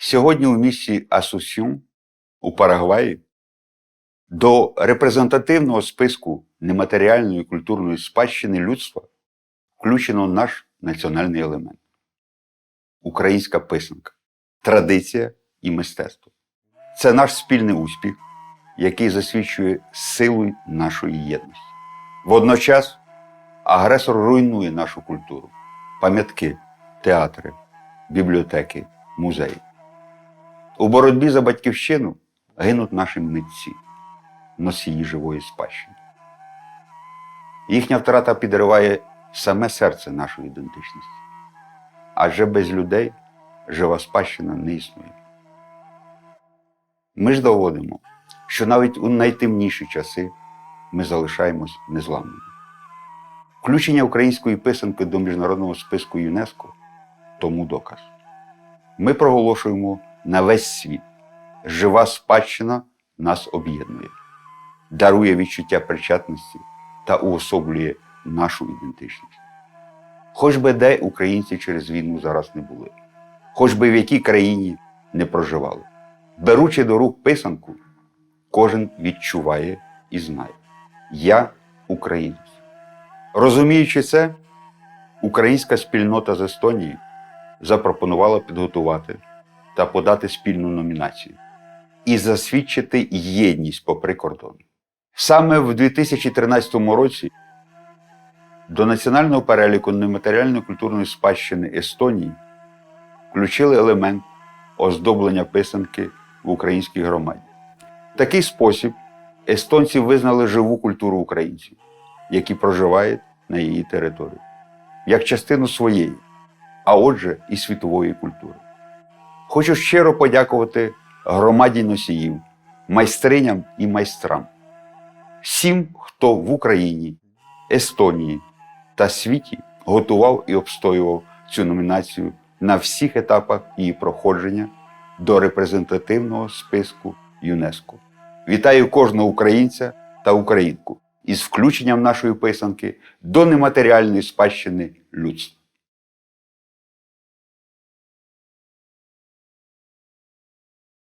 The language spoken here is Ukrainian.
Сьогодні у місті Асусюн у Парагваї до репрезентативного списку нематеріальної культурної спадщини людства включено наш національний елемент українська писанка, традиція і мистецтво. Це наш спільний успіх, який засвідчує силу нашої єдності. Водночас агресор руйнує нашу культуру, пам'ятки, театри, бібліотеки, музеї. У боротьбі за батьківщину гинуть наші митці, носії живої спадщини. Їхня втрата підриває саме серце нашої ідентичності. Адже без людей жива спадщина не існує. Ми ж доводимо, що навіть у найтемніші часи ми залишаємось незламними. Включення української писанки до міжнародного списку ЮНЕСКО тому доказ. Ми проголошуємо на весь світ. Жива спадщина нас об'єднує, дарує відчуття причетності та уособлює нашу ідентичність. Хоч би де українці через війну зараз не були, хоч би в якій країні не проживали. Беручи до рук писанку, кожен відчуває і знає: Я українець. Розуміючи це, українська спільнота з Естонії запропонувала підготувати та подати спільну номінацію і засвідчити єдність попри кордон. Саме в 2013 році до національного переліку нематеріальної культурної спадщини Естонії включили елемент оздоблення писанки в українській громаді. В такий спосіб естонці визнали живу культуру українців, які проживають на її території, як частину своєї, а отже, і світової культури. Хочу щиро подякувати громаді носіїв, майстриням і майстрам, всім, хто в Україні, Естонії та світі готував і обстоював цю номінацію на всіх етапах її проходження до репрезентативного списку ЮНЕСКО. Вітаю кожного українця та українку із включенням нашої писанки до нематеріальної спадщини людства.